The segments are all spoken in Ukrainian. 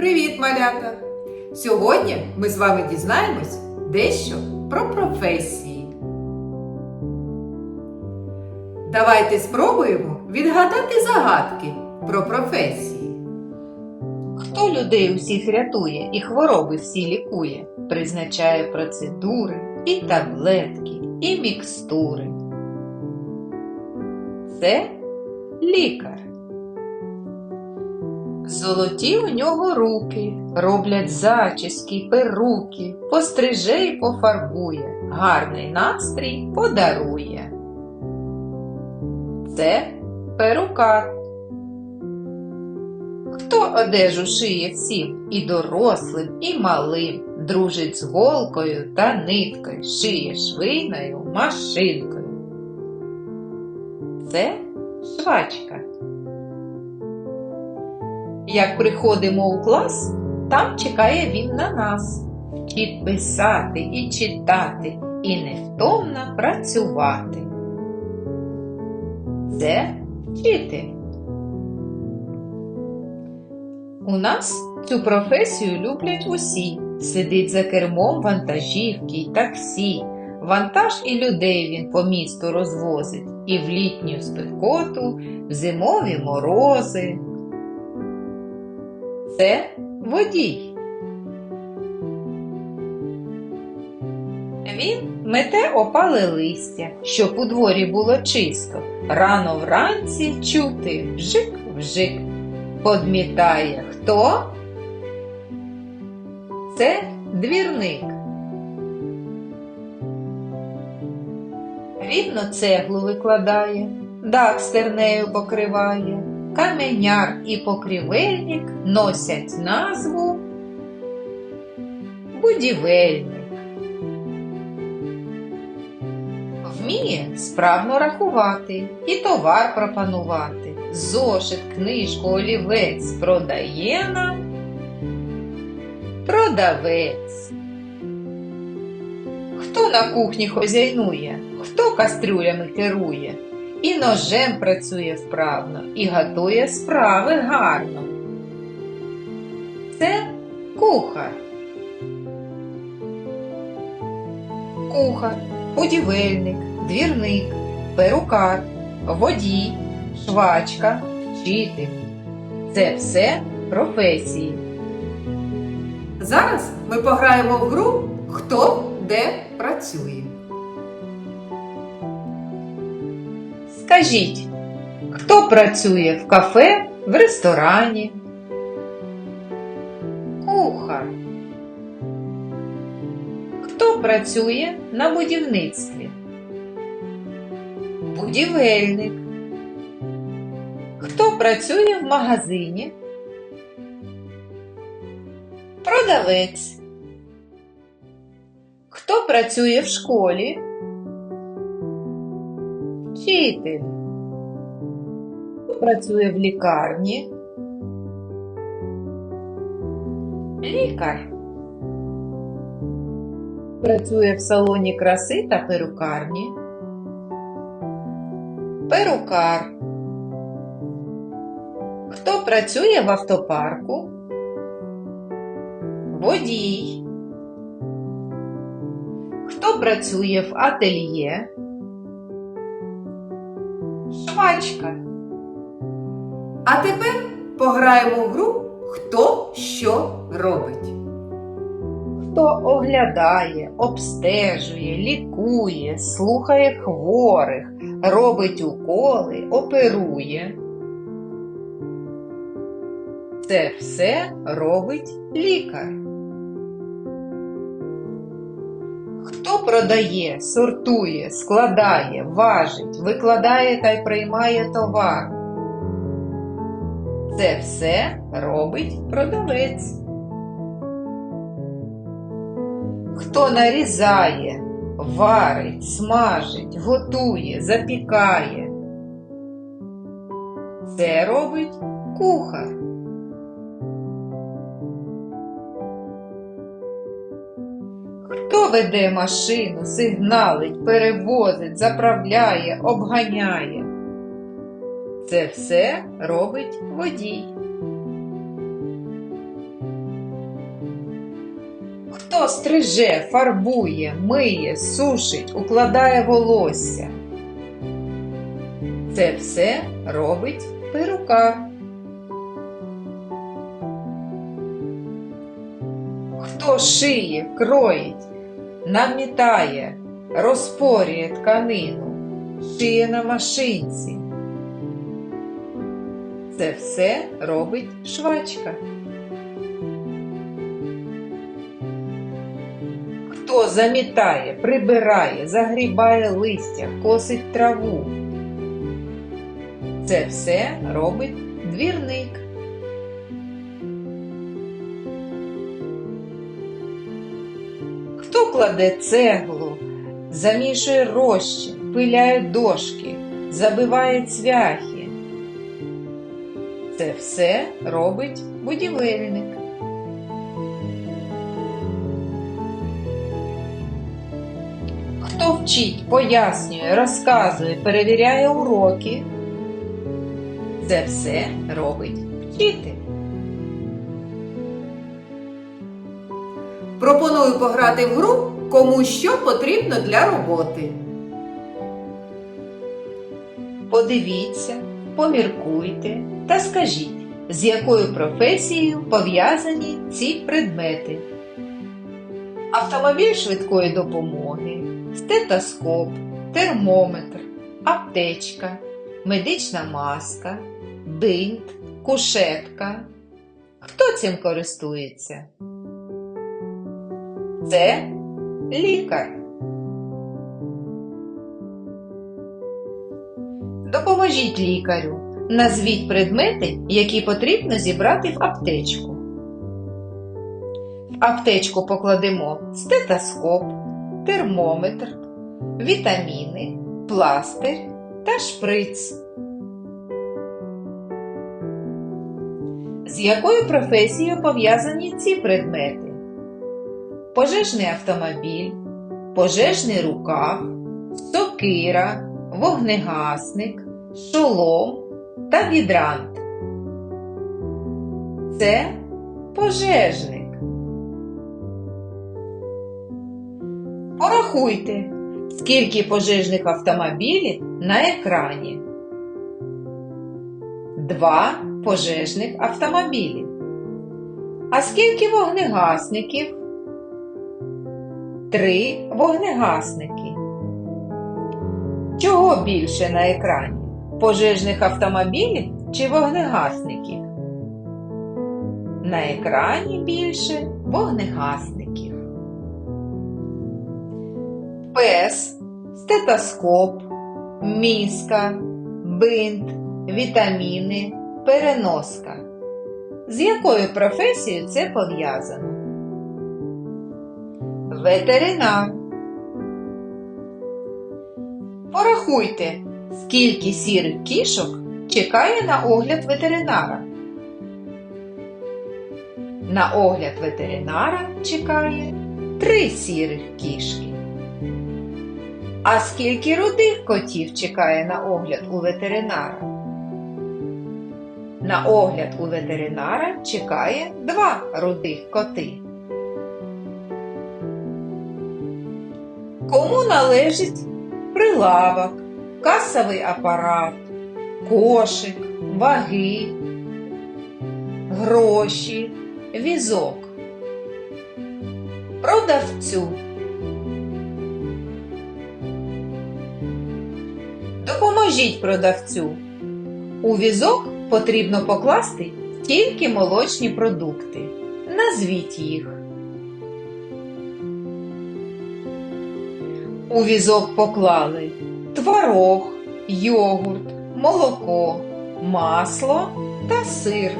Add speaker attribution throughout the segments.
Speaker 1: Привіт, малята! Сьогодні ми з вами дізнаємось дещо про професії. Давайте спробуємо відгадати загадки про професії.
Speaker 2: Хто людей усіх рятує і хвороби всі лікує, призначає процедури, і таблетки, і мікстури. Це лікар. Золоті у нього руки, роблять зачіски, перуки, постриже й пофарбує, гарний настрій подарує. Це перукар. Хто одежу шиє всім, і дорослим, і малим, дружить з голкою та ниткою, шиє швейною машинкою. Це швачка. Як приходимо у клас, там чекає він на нас. Вчить писати і читати, і невтомно працювати. Це вчитель. У нас цю професію люблять усі. Сидить за кермом вантажівки й таксі. Вантаж і людей він по місту розвозить, і в літню спекоту, в зимові морози. Це водій. Він мете опале листя, щоб у дворі було чисто. Рано вранці чути вжик-вжик. Подмітає хто? Це двірник. Рівно цеглу викладає, дах стернею покриває, каменяр і покрівельник носять назву будівельник. Вміє справно рахувати і товар пропанувати. Зошит, книжку, олівець продає нам продавець. Хто на кухні хозяйнує, хто кастрюлями керує, і ножем працює вправно, і готує справи гарно. Це кухар. Кухар, будівельник, двірник, перукар, водій, швачка, вчитель. Це все професії.
Speaker 1: Зараз ми пограємо в гру Хто де працює.
Speaker 2: Скажіть, хто працює в кафе, в ресторані? Кухар. Хто працює на будівництві? Будівельник. Хто працює в магазині? Продавець. Хто працює в школі? Вчитель. Працює в лікарні? Лікар. Працює в салоні краси та перукарні. Перукар. Хто працює в автопарку? Водій. Хто працює в ательє? Швачка.
Speaker 1: А тепер пограємо в гру Хто що робить.
Speaker 2: Хто оглядає, обстежує, лікує, слухає хворих, робить уколи, оперує. Це все робить лікар. Продає, сортує, складає, важить, викладає та й приймає товар. Це все робить продавець. Хто нарізає, варить, смажить, готує, запікає. Це робить кухар. Веде машину, сигналить, перевозить, заправляє, обганяє. Це все робить водій. Хто стриже, фарбує, миє, сушить, укладає волосся. Це все робить перукар. Хто шиє, кроїть, намітає, розпорює тканину, шиє на машинці. Це все робить швачка. Хто замітає, прибирає, загрібає листя, косить траву. Це все робить двірник. Хто кладе цеглу, замішує розчин, пиляє дошки, забиває цвяхи. Це все робить будівельник. Хто вчить, пояснює, розказує, перевіряє уроки. Це все робить вчитель.
Speaker 1: Пропоную пограти в гру кому що потрібно для роботи.
Speaker 2: Подивіться, поміркуйте та скажіть, з якою професією пов'язані ці предмети. Автомобіль швидкої допомоги, стетоскоп, термометр, аптечка, медична маска, бинт, кушетка. Хто цим користується? Це лікар. Допоможіть лікарю. Назвіть предмети, які потрібно зібрати в аптечку. В аптечку покладемо стетоскоп, термометр, вітаміни, пластир та шприц. З якою професією пов'язані ці предмети? Пожежний автомобіль, пожежний рукав, сокира, вогнегасник, шолом та гідрант. Це пожежник. Порахуйте, скільки пожежних автомобілів на екрані. Два пожежних автомобілі. А скільки вогнегасників? Три вогнегасники. Чого більше на екрані? Пожежних автомобілів чи вогнегасників? На екрані більше вогнегасників. Пес, стетоскоп, міска, бинт, вітаміни, переноска. З якою професією це пов'язано? Ветеринар. Порахуйте, скільки сірих кішок чекає на огляд ветеринара. На огляд ветеринара чекає три сірих кішки. А скільки рудих котів чекає на огляд у ветеринара? На огляд у ветеринара чекає два рудих коти. Кому належить прилавок, касовий апарат, кошик, ваги, гроші, візок? Продавцю. Допоможіть продавцю. У візок потрібно покласти тільки молочні продукти. Назвіть їх. У візок поклали творог, йогурт, молоко, масло та сир.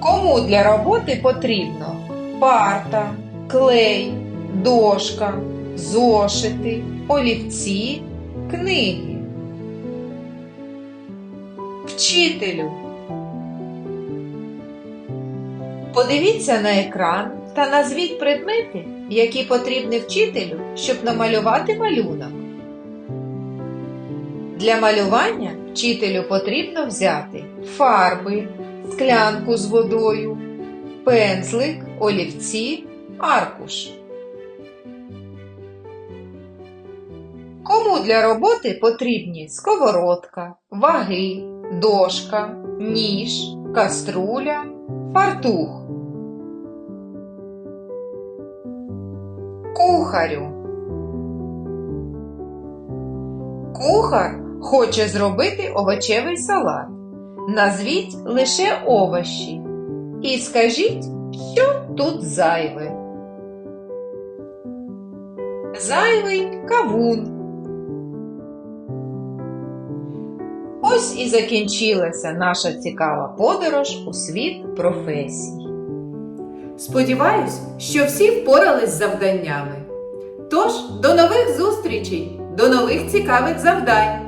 Speaker 2: Кому для роботи потрібно парта, клей, дошка, зошити, олівці, книги? Вчителю. Подивіться на екран та назвіть предмети, які потрібні вчителю, щоб намалювати малюнок. Для малювання вчителю потрібно взяти фарби, склянку з водою, пензлик, олівці, аркуш. Кому для роботи потрібні сковородка, ваги, дошка, ніж, каструля, фартух? Кухарю. Кухар хоче зробити овочевий салат. Назвіть лише овочі і скажіть, що тут зайве. Зайвий кавун. Ось і закінчилася наша цікава подорож у світ професій.
Speaker 1: Сподіваюсь, що всі впорались з завданнями. Тож, до нових зустрічей, до нових цікавих завдань!